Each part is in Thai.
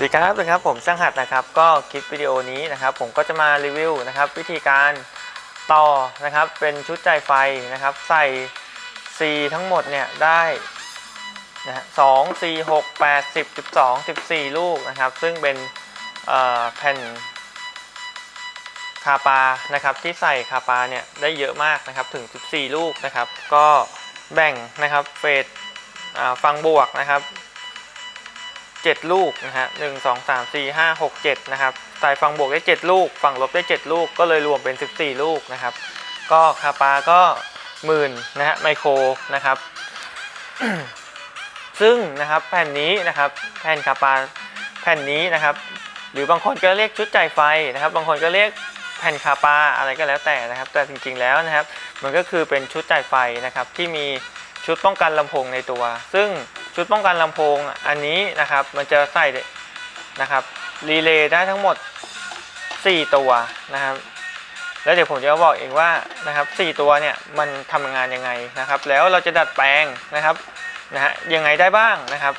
สวัสดีครับสวัสดีครับ ผมช่างหัดนะครับ ก็คลิปวิดีโอนี้นะครับ ผมก็จะมารีวิวนะครับ วิธีการต่อนะครับ เป็นชุดจ่ายไฟนะครับ ใส่ C ทั้งหมดเนี่ยได้นะฮะสองสี่หกแปดสิบสิบสองสิบสี่ลูกนะครับ ซึ่งเป็นแผ่นคาปานะครับ ที่ใส่คาปาเนี่ยได้เยอะมากนะครับถึง 14 ลูกนะครับ ก็แบ่งนะครับเฟสอ่าฟังบวกนะครับ 7 ลูกนะฮะหนึ่งสองสามสี่ห้าหกเจ็ดนะครับใส่ฝั่งบวกได้ 7 ลูก ฝั่งลบได้ 7 ลูกก็เลยรวมเป็น 14 ลูกนะครับ ก็คาปาก็หมื่นนะฮะไมโครนะครับ ซึ่งนะครับแผ่นนี้นะครับแผ่นคาปาแผ่นนี้นะครับ หรือบางคนก็เรียกชุดจ่ายไฟนะครับ บางคนก็เรียกแผ่นคาปาอะไรก็แล้วแต่นะครับ แต่จริงๆแล้วนะครับ มันก็คือเป็นชุดจ่ายไฟนะครับที่มีชุดป้องกันลำโพงในตัว ซึ่ง ชุดป้องกันลำโพงอันนี้นะครับมันจะใส่นะครับรีเลย์ได้ทั้งหมด 4 ตัวนะครับ แล้วเดี๋ยวผมจะบอกเองว่านะครับ4ตัวเนี่ยมันทำงานยังไงนะครับ แล้วเราจะดัดแปลงนะครับนะฮะยังไงได้บ้างนะครับ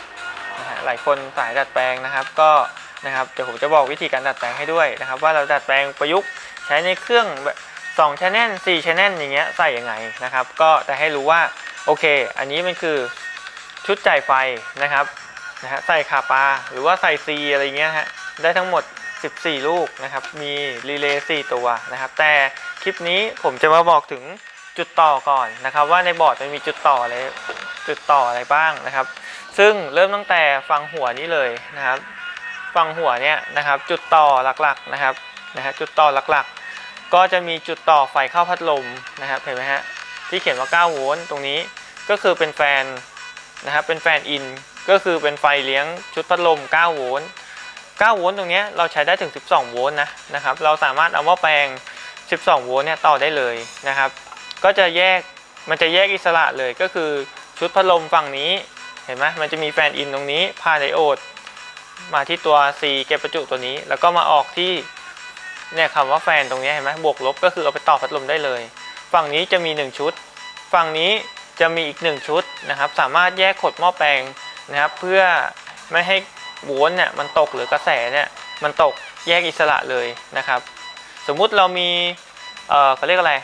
นะฮะหลายคนสายดัดแปลงนะครับ ก็นะครับเดี๋ยวผมจะบอกวิธีการดัดแปลงให้ด้วยนะครับ ว่าเราดัดแปลงประยุกต์ใช้ในเครื่องแบบ2 channel 4 channel อย่างเงี้ยใส่ยังไงนะครับ ก็แต่ให้รู้ว่าโอเค อันนี้มันคือ ชุดจ่ายไฟนะครับนะฮะใส่คาปลาหรือว่าใส่ C อะไรเงี้ยฮะได้ทั้งหมด 14 ลูกนะครับ มีรีเลย์4ตัวนะครับ แต่คลิปนี้ผมจะมาบอกถึงจุดต่อก่อนนะครับ ว่าในบอร์ดมันมีจุดต่ออะไรจุดต่ออะไรบ้างนะครับ ซึ่งเริ่มตั้งแต่ฟังหัวนี้เลยนะครับฟังหัวเนี่ยนะครับ จุดต่อหลักๆนะครับนะฮะจุดต่อหลักๆ ก็จะมีจุดต่อไฟเข้าพัดลมนะครับเห็นไหมฮะที่เขียนว่า 9 โวลต์ตรงนี้ก็คือเป็นแฟน นะครับเป็นแฟนอินก็คือเป็นไฟเลี้ยงชุดพัดลม 9 โวลต์ 9 โวลต์ตรงนี้เราใช้ได้ถึง 12 โวลต์นะนะครับ เราสามารถเอาหม้อแปลง 12 โวลต์เนี่ยต่อได้เลยนะครับ ก็จะแยกมันจะแยกอิสระเลยก็คือชุดพัดลมฝั่งนี้เห็นไหมมันจะมีแฟนอินตรงนี้ผ่าไดโอด มาที่ตัว C เก็บประจุตัวนี้ แล้วก็มาออกที่เนี่ยคำว่าแฟนตรงนี้เห็นไหมบวกลบก็คือเอาไปต่อพัดลมได้เลย ฝั่งนี้จะมี 1 ชุด ฝั่งนี้ จะมีอีก 1 ชุดนะครับ สามารถแยกขดหม้อแปลงนะครับ เพื่อไม่ให้โวลต์เนี่ยมันตกหรือกระแสเนี่ยมันตกแยกอิสระเลยนะครับ สมมุติเรามีเอ่อเขาเรียกอะไร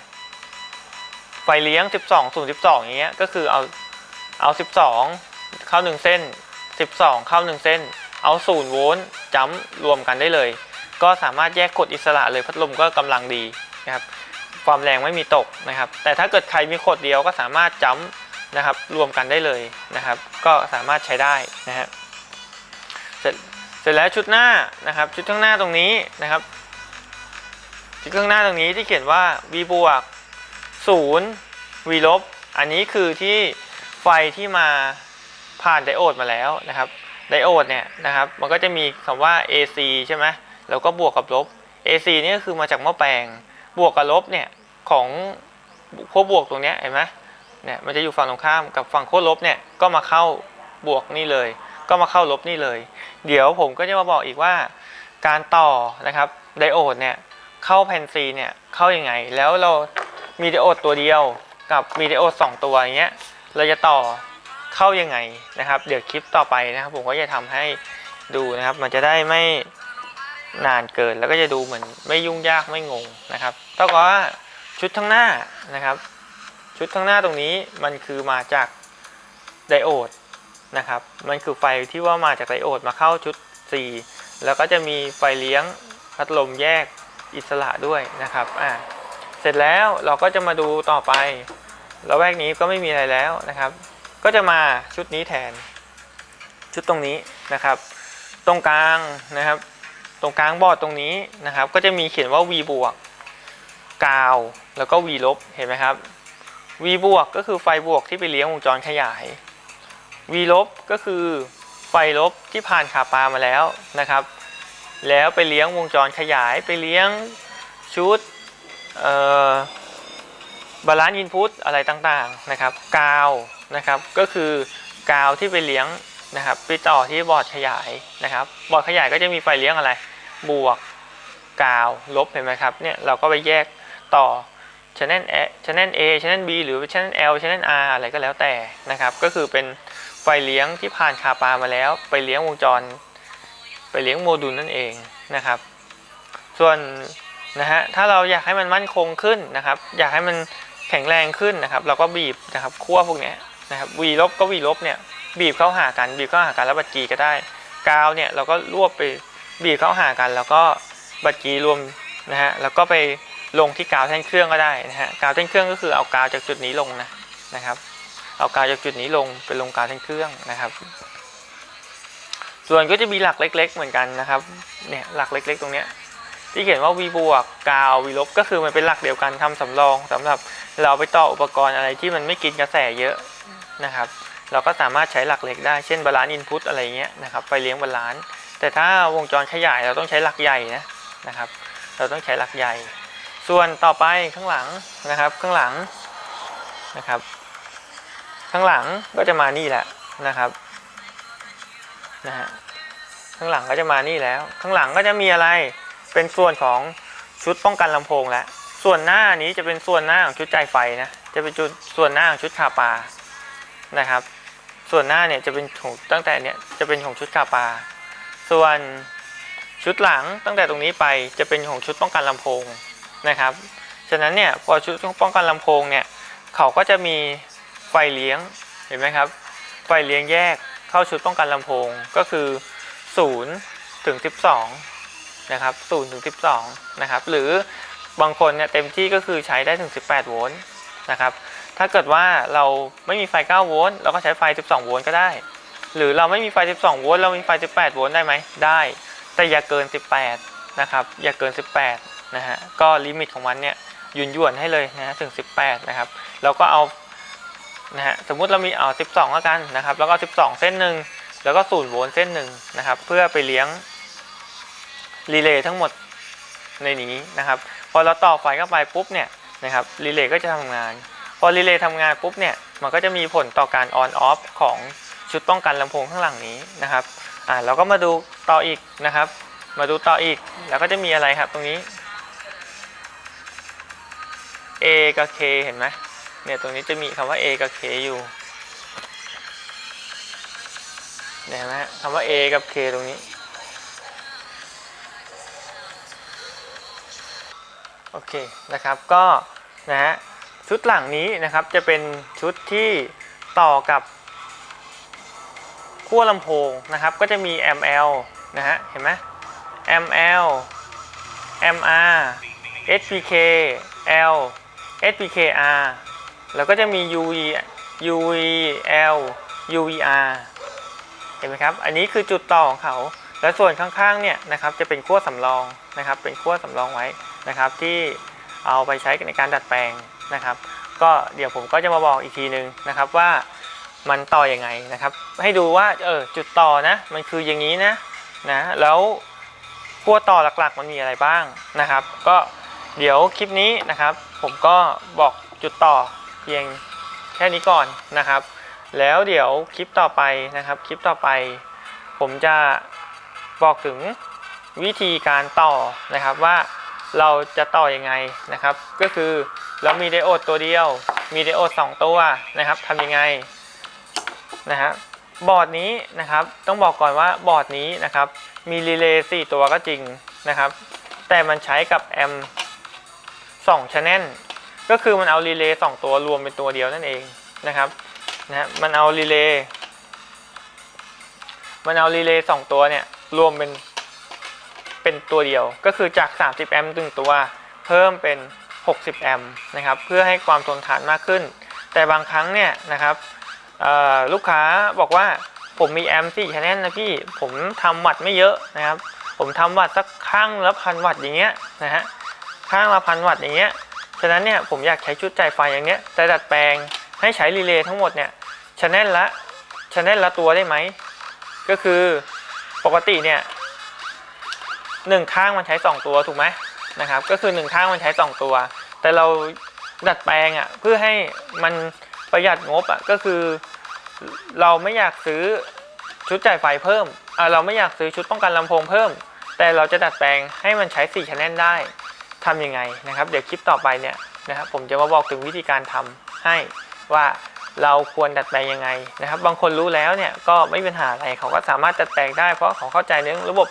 ไฟเลี้ยง 12 0 12อย่างเงี้ยก็คือเอาเอา 12 เข้า 1 เส้น 12 เข้า 1 เส้น เอา0โวลต์จัมรวมกันได้เลย ก็สามารถแยกกดอิสระเลยพัดลมก็กำลังดีนะครับ ความแรงไม่มีตกนะครับ แต่ถ้าเกิดใครมีขดเดียวก็สามารถจัมป์นะครับ รวมกันได้เลยนะครับ ก็สามารถใช้ได้นะฮะเสร็จเสร็จแล้วชุดหน้านะครับ ชุดข้างหน้าตรงนี้นะครับ ชุดข้างหน้าตรงนี้ที่เขียนว่า v บวก0 v ลบอันนี้คือที่ไฟที่มาผ่านไดโอดมาแล้วนะครับไดโอดเนี่ยนะครับมันก็จะมีคำว่า AC ใช่ไหมแล้วก็บวกกับลบ AC นี่ก็คือมาจากหม้อแปลง บวกกับลบเนี่ยของขั้วบวกตรงนี้เห็นไหมเนี่ยมันจะอยู่ฝั่งตรงข้ามกับฝั่งขั้วลบเนี่ยก็มาเข้าบวกนี่เลย ก็มาเข้าลบนี่เลย เดี๋ยวผมก็จะมาบอกอีกว่า การต่อนะครับไดโอดเนี่ยเข้าแผ่นซีเนี่ยเข้ายังไง แล้วเรามีไดโอดตัวเดียวกับมีไดโอดสองตัวอย่างเงี้ยเราจะต่อเข้ายังไงนะครับ เดี๋ยวคลิปต่อไปนะครับ ผมก็จะทำให้ดูนะครับ มันจะได้ไม่ นานเกินแล้วก็จะดูเหมือนไม่ยุ่งยากไม่งงนะครับต้องบอกว่าชุดข้างหน้านะครับ ชุดข้างหน้าตรงนี้มันคือมาจากไดโอดนะครับ มันคือไฟที่ว่ามาจากไดโอดมาเข้าชุด C แล้วก็จะมีไฟเลี้ยงพัดลมแยกอิสระด้วยนะครับอ่าเสร็จแล้วเราก็จะมาดูต่อไปแล้วแวกนี้ก็ไม่มีอะไรแล้วนะครับ ก็จะมาชุดนี้แทนชุดตรงนี้นะครับ ตรงกลางนะครับ ตรงกลางบอร์ดตรงนี้นะครับ ก็จะมีเขียนว่า V บวกกาวแล้วก็ V ลบเห็นไหมครับ V บวกก็คือไฟบวกที่ไปเลี้ยงวงจรขยาย V ลบก็คือไฟลบที่ผ่านขาปลามาแล้วนะครับ แล้วไปเลี้ยงวงจรขยายไปเลี้ยงชุดบาลานซ์อินพุตอะไรต่างๆนะครับกาวนะครับ ก็คือกาวที่ไปเลี้ยง นะครับไปต่อที่บอร์ดขยายนะครับ บอร์ดขยายก็จะมีไฟเลี้ยงอะไร บวกกาวลบเห็นไหมครับเนี่ยเราก็ไปแยกต่อ channel A channel A channel B หรือ channel L channel R อะไรก็แล้วแต่นะครับ ก็คือเป็นไฟเลี้ยงที่ผ่านคาปามาแล้ว ไปเลี้ยงวงจร ไปเลี้ยงโมดูลนั่นเองนะครับ ส่วนนะฮะถ้าเราอยากให้มันมั่นคงขึ้นนะครับ อยากให้มันแข็งแรงขึ้นนะครับ เราก็บีบนะครับขั้วพวกนี้นะครับวีลบก็วีลบเนี่ย บีบเข้าหากัน บีบเข้าหากันแล้วบัดกีก็ได้ กาวเนี่ยเราก็รวบไปบีบเข้าหากัน แล้วก็บัดกีรวมนะฮะแล้วก็ไปลงที่กาวแท่นเครื่องก็ได้นะฮะกาวแท่นเครื่องก็คือเอากาวจากจุดนี้ลงนะนะครับเอากาวจากจุดนี้ลงไปลงกาวแท่นเครื่องนะครับ ส่วนก็จะมีหลักเล็ก ๆ เหมือนกันนะครับเนี่ยหลักเล็ก ๆ ตรงเนี้ยที่เขียนว่า V บวกกาว V ลบก็คือมันเป็นหลักเดียวกันทำสำรองสำหรับเราไปต่ออุปกรณ์อะไรที่มันไม่กินกระแสเยอะนะครับ เราก็สามารถใช้หลักเล็กได้ เช่นบาลานซ์อินพุตอะไรเงี้ยนะครับไฟเลี้ยงบาลานซ์แต่ถ้าวงจรขยายเราต้องใช้หลักใหญ่นะนะครับ เราต้องใช้หลักใหญ่ ส่วนต่อไปข้างหลังนะครับ ข้างหลังนะครับ ข้างหลังก็จะมานี่แหละนะครับนะฮะข้างหลังก็จะมานี่แล้ว ข้างหลังก็จะมีอะไรเป็นส่วนของชุดป้องกันลำโพงแล้วส่วนหน้านี้จะเป็นส่วนหน้าของชุดจ่ายไฟนะจะเป็นจุดส่วนหน้าของชุดคาปา นะครับ ส่วนหน้าเนี่ยจะเป็นของตั้งแต่เนี่ยจะเป็นของชุดคาปา ส่วนชุดหลังตั้งแต่ตรงนี้ไปจะเป็นของชุดป้องกันลำโพงนะครับ ฉะนั้นเนี่ยพอชุดป้องกันลำโพงเนี่ยเขาก็จะมีไฟเลี้ยงเห็นไหมครับ ไฟเลี้ยงแยกเข้าชุดป้องกันลำโพงก็คือ0ถึง12นะครับ0ถึง12นะครับหรือบางคนเนี่ยเต็มที่ก็คือใช้ได้ถึง 18 โวลต์นะครับ ถ้าเกิดว่าเราไม่มีไฟ 9 โวลต์เราก็ใช้ไฟ 12 โวลต์ก็ได้ หรือเราไม่มีไฟ 12 โวลต์เรามีไฟ 18 โวลต์ได้ไหมได้ แต่อย่าเกิน 18 นะครับ อย่าเกิน 18 นะฮะ ก็ลิมิตของมันเนี่ยยุนยวนให้เลยนะฮะถึง 18 นะครับ เราก็เอา นะฮะ สมมุติเรามีเอา 12 แล้วกันนะครับ แล้วก็ 12 เส้นหนึ่ง แล้วก็ 0 โวลต์เส้นหนึ่งนะครับ เพื่อไปเลี้ยงรีเลย์ทั้งหมดในนี้นะครับ พอเราต่อไฟเข้าไปปุ๊บเนี่ยนะครับ รีเลย์ก็จะทำงาน พอรีเลย์ทำงานปุ๊บเนี่ยมันก็จะมีผลต่อการออนออฟของชุดป้องกันลำโพงข้างหลังนี้นะครับอ่าเราก็มาดูต่ออีกนะครับ มาดูต่ออีกแล้วก็จะมีอะไรครับตรงนี้ A กับ K เห็นไหมเนี่ยตรงนี้จะมีคำว่า A กับ K อยู่เนี่ยเห็นไหมฮะคำว่า A กับ K ตรงนี้ โอเคนะครับก็นะฮะ ชุดหลังนี้นะครับจะเป็นชุดที่ต่อกับขั้วลำโพงนะครับ ก็จะมี ML นะฮะเห็นไหม ML MR SPK L SPKR แล้วก็จะมี UV UVL UVR เห็นไหมครับ อันนี้คือจุดต่อของเขา แล้วส่วนข้างๆเนี่ยนะครับจะเป็นขั้วสำรองนะครับ เป็นขั้วสำรองไว้นะครับที่เอาไปใช้ในการดัดแปลง นะครับ ก็เดี๋ยวผมก็จะมาบอกอีกทีนึงนะครับว่ามันต่ออยังไงนะครับ ให้ดูว่าเออจุดต่อนะมันคืออย่างนี้นะนะแล้วขั้วต่อหลักๆมันมีอะไรบ้างนะครับ ก็เดี๋ยวคลิปนี้นะครับ ผมก็บอกจุดต่อเพียงแค่นี้ก่อนนะครับ แล้วเดี๋ยวคลิปต่อไปนะครับคลิปต่อไป ผมจะบอกถึงวิธีการต่อนะครับว่า เราจะต่ออยังไงนะครับ ก็คือเรามีไดโอดตัวเดียว มีไดโอดสองตัวนะครับทำยังไงนะฮะบอร์ดนี้นะครับ ต้องบอกก่อนว่าบอร์ดนี้นะครับ มีรีเลย์4ตัวก็จริงนะครับ แต่มันใช้กับแอม2 channel ก็คือมันเอารีเลย์2ตัวรวมเป็นตัวเดียวนั่นเองนะครับนะฮะมันเอารีเลย์มันเอารีเลย์2ตัวเนี่ยรวมเป็น เป็นตัวเดียว ก็คือจาก 30 แอมป์ตึงตัว เพิ่มเป็น 60 แอมป์นะครับเพื่อให้ความทนทานมากขึ้น แต่บางครั้งเนี่ยนะครับลูกค้าบอกว่าผมมีแอมป์สี่ชแนลนะพี่ผมทำวัตไม่เยอะนะครับ ผมทำวัตสักข้างละพันวัตอย่างเงี้ยนะฮะข้างละพันวัตอย่างเงี้ยฉะนั้นเนี่ยผมอยากใช้ชุดจ่ายไฟอย่างเงี้ยแต่ดัดแปลงให้ใช้รีเลย์ทั้งหมดเนี่ยชแนลละชแนลละตัวได้ไหมก็คือปกติเนี่ย หนึ่งข้างมันใช้สองตัวถูกไหมนะครับ ก็คือหนึ่งข้างมันใช้สองตัว แต่เราดัดแปลงอะเพื่อให้มันประหยัดงบอะก็คือ เราไม่อยากซื้อชุดจ่ายไฟเพิ่มอ่าเราไม่อยากซื้อชุดป้องกันลำโพงเพิ่ม แต่เราจะดัดแปลงให้มันใช้4 channel ได้ทำยังไงนะครับ เดี๋ยวคลิปต่อไปเนี่ยนะครับผมจะมาบอกถึงวิธีการทำให้ว่าเราควรดัดแปลงยังไงนะครับ บางคนรู้แล้วเนี่ยก็ไม่มีปัญหาอะไรเขาก็สามารถดัดแปลงได้เพราะเขาเข้าใจเรื่องระบบ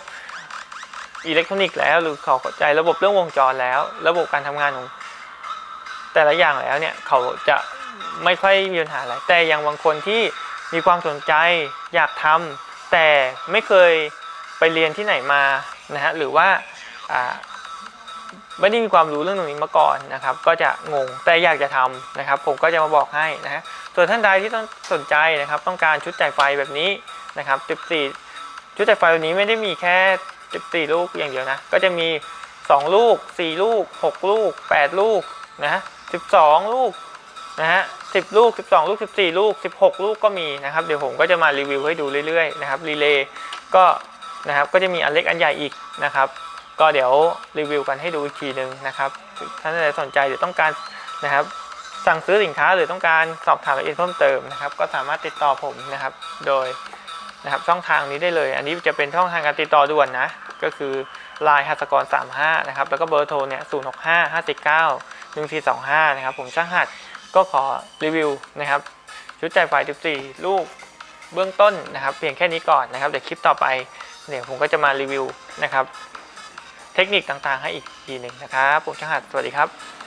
อิเล็กทรอนิกส์แล้วหรือเขาเข้าใจระบบเรื่องวงจรแล้ว ระบบการทำงานของแต่ละอย่างแล้วเนี่ยเขาจะไม่ค่อยมีปัญหาอะไรแต่อย่างบางคนที่มีความสนใจอยากทำแต่ไม่เคยไปเรียนที่ไหนมานะฮะหรือว่าอ่าไม่ได้มีความรู้เรื่องตรงนี้มาก่อนนะครับ ก็จะงงแต่อยากจะทำนะครับ ผมก็จะมาบอกให้นะฮะส่วนท่านใดที่ต้องสนใจนะครับ ต้องการชุดจ่ายไฟแบบนี้นะครับ 14 ชุดจ่ายไฟแบบนี้ไม่ได้มีแค่ 14 ลูกอย่างเดียวนะ ก็จะมี 2 ลูก 4 ลูก 6 ลูก 8 ลูกนะ12 ลูกนะฮะ10 ลูก 12 ลูก 14 ลูก 16 ลูกก็มีนะครับ เดี๋ยวผมก็จะมารีวิวให้ดูเรื่อยๆนะครับรีเลย์ก็นะครับก็จะมีอันเล็กอันใหญ่อีกนะครับ ก็เดี๋ยวรีวิวกันให้ดูอีกทีหนึ่งนะครับท่านใดสนใจหรือต้องการนะครับสั่งซื้อสินค้าหรือต้องการสอบถามรายละเอียดเพิ่มเติมนะครับ ก็สามารถติดต่อผมนะครับ โดยนะครับช่องทางนี้ได้เลย อันนี้จะเป็นช่องทางการติดต่อด่วนนะ ก็คือ Line หัตถกร 35 นะครับ แล้วก็เบอร์โทรเนี่ย 065 579 1425 นะครับ ผมช่างหัดก็ขอรีวิวนะครับ ชุดจ่ายไฟ 14 ลูกเบื้องต้นนะครับ เพียงแค่นี้ก่อนนะครับ เดี๋ยวคลิปต่อไปเนี่ยผมก็จะมารีวิวนะครับ เทคนิคต่างๆ ให้อีกทีหนึ่งนะครับ ผมช่างหัดสวัสดีครับ